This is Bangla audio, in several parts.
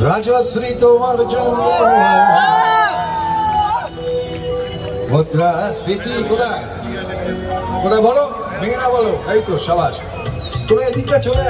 রাজশ্রী তোমার জন্য মুদ্রাস্ফীতি কোথায় কোথায় বলো না বলো এই তো, সাবাস। তোরা এদিকটা চলে।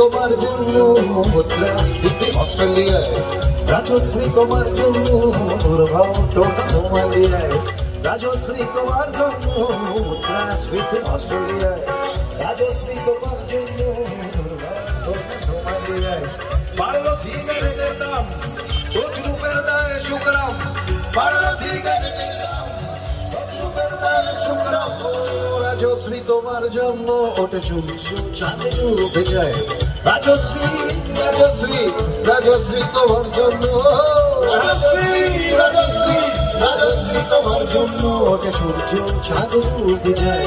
তোমার জন্য মুদ্রাস্ফীতি অস্ট্রেলিয়ায়। রাজশ্রী তোমার জন্য টোটা সোমালিয়ায়। রাজশ্রী তোমার জন্য মুদ্রাস্ফীতি অস্ট্রেলিয়ায়। রাজশ্রী তোমার জন্য সোমালিয়ায়। বাড়লো সিগারেটের দাম রূপের দায় শুক্রাম বাড়লো সিগারেটের দাম। রূপের দায় শুক্রাম রাজশ্রী তোমার জন্য ওঠে চাঁদে ডুবে যায় রাজশ্রী রাজশ্রী রাজশ্রী তোমার জন্য। রাজশ্রী রাজশ্রী রাজশ্রী তোমার জন্য ওঠে সূর্য চাঁদে ডুবে যায়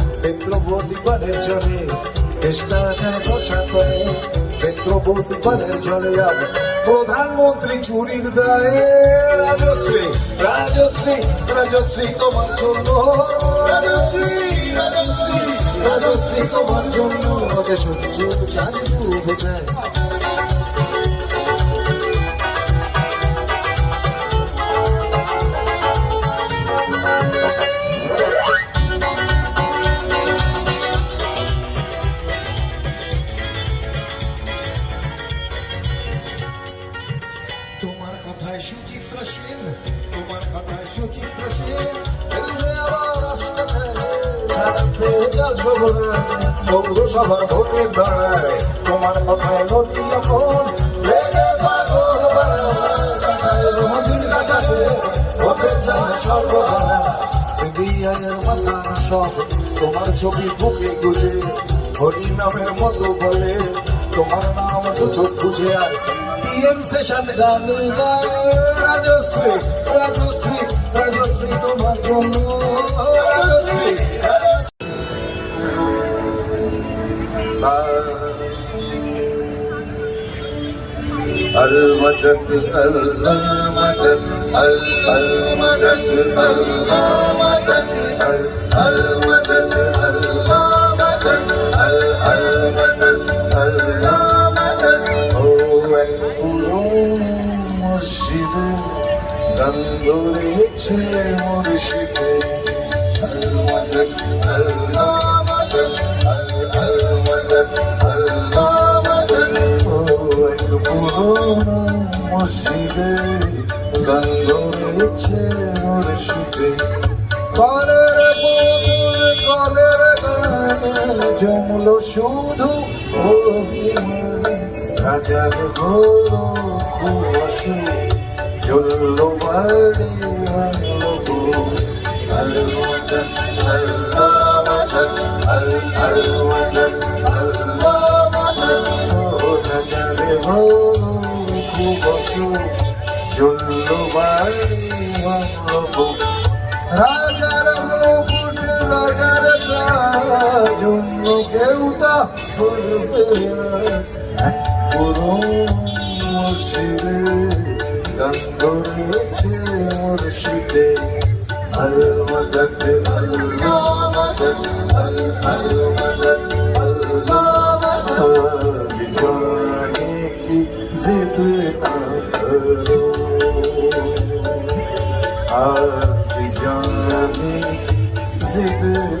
করে পেট্রোবদিবারের জলে যায় নশা করে পেট্রোবদিবারের জলে আমি প্রধানমন্ত্রী চুরির দায়ে রাজশ্রী রাজশ্রী রাজশ্রী তোমার জন্য রাজশ্রী রাজশ্রী রাজশ্রী তোমার জন্য সহ্য চাঁদ ডুবে পৌরসভার ভোটে দাঁড়ায় তোমার কথায় নদী যখন সব তোমার ছবি বুকে গুজে। হরি নামের মতো বলে তোমার নাম তো চোখ বুঝে আয়। পিএম সেশন গান গায় রাজশ্রী রাজশ্রী রাজশ্রী তোমার জন্য। المدد المدد المدد المدد المدد রাজার ঘোর খুশি জল্ল বাড়ি আলো আলো জন্য কেউ তা করবে করুন মসজিদে গান ধরেছে মসজিদে المدد المدد المدد بجانك زد أكرم بجانك زد أكرم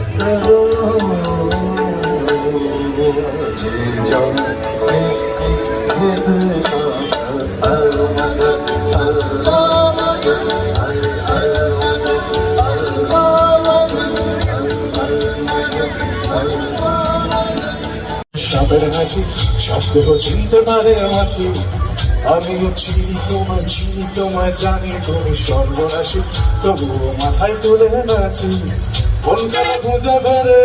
সাপের মাঝি শব্দ চিনতে পারে মাঝি, আমি চিনি তোমায় চিনি তোমায় জানি তুমি সর্বনাশী, তবুও মাথায় তুলে নাচি। কোনটা পূজা করে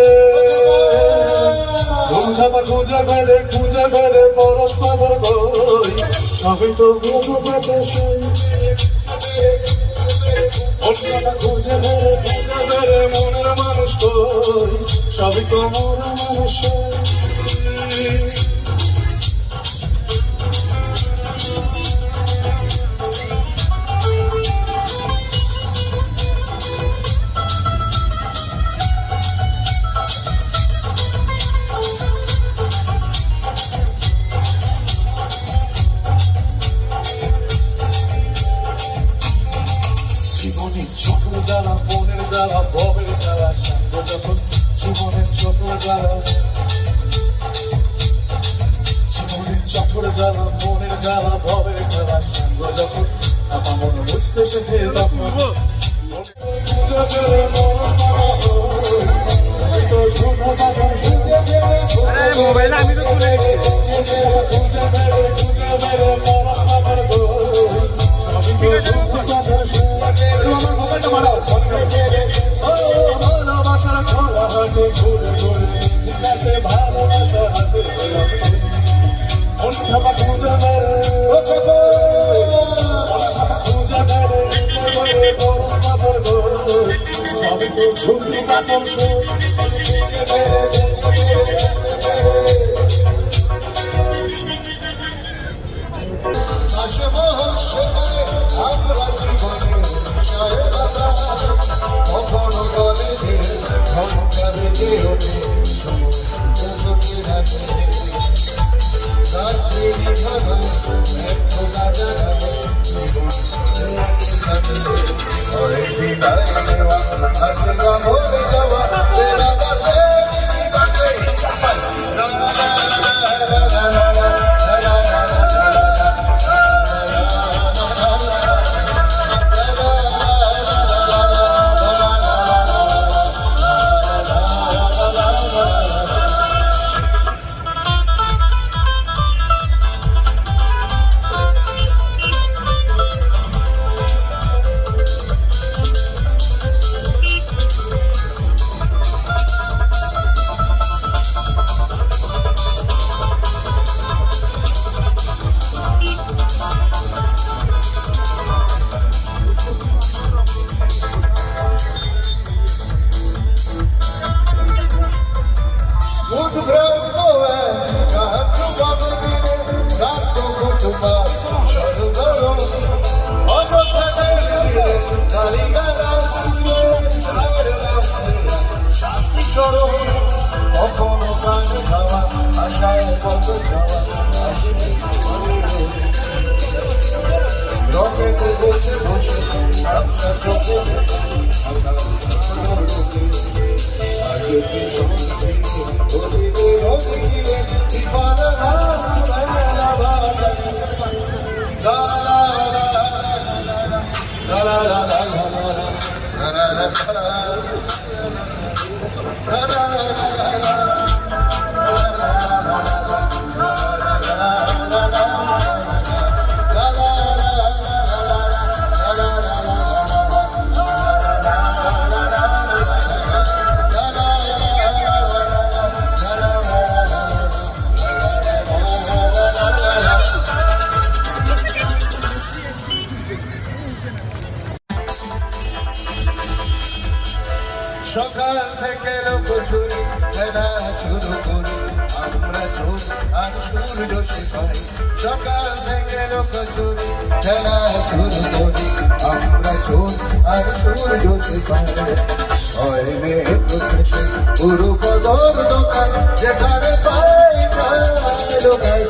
কোনটা পূজা করে পূজা করে পরস্পর কই সবই তো গুরু বাতাসে কোনটা পূজা করে পূজা করে মনের মানুষ কই? সবই তো মনের মানুষ যাওয়া মনের যাওয়া ভবের খেলা সঙ্গ যখন আমার মনে বুঝতে শেখে তখন আমি তো ঝুঁকি পাতন আমরা জীবনে কখনো দলে যে ঘন্টারে যে চোখে রাখে রাত্রি ভাঙা এক খোলা I'm going to be able to do that. I'm going to do লোকেতে বসে বসে ব্যবসা চোখে আগে কিছু অতীতে অতীতে দিবানা La la la la la আর সূর্যতে পারে হয় মেয়ে প্রকাশে পুরো পদর দোকান যেখানে পাই লোকাই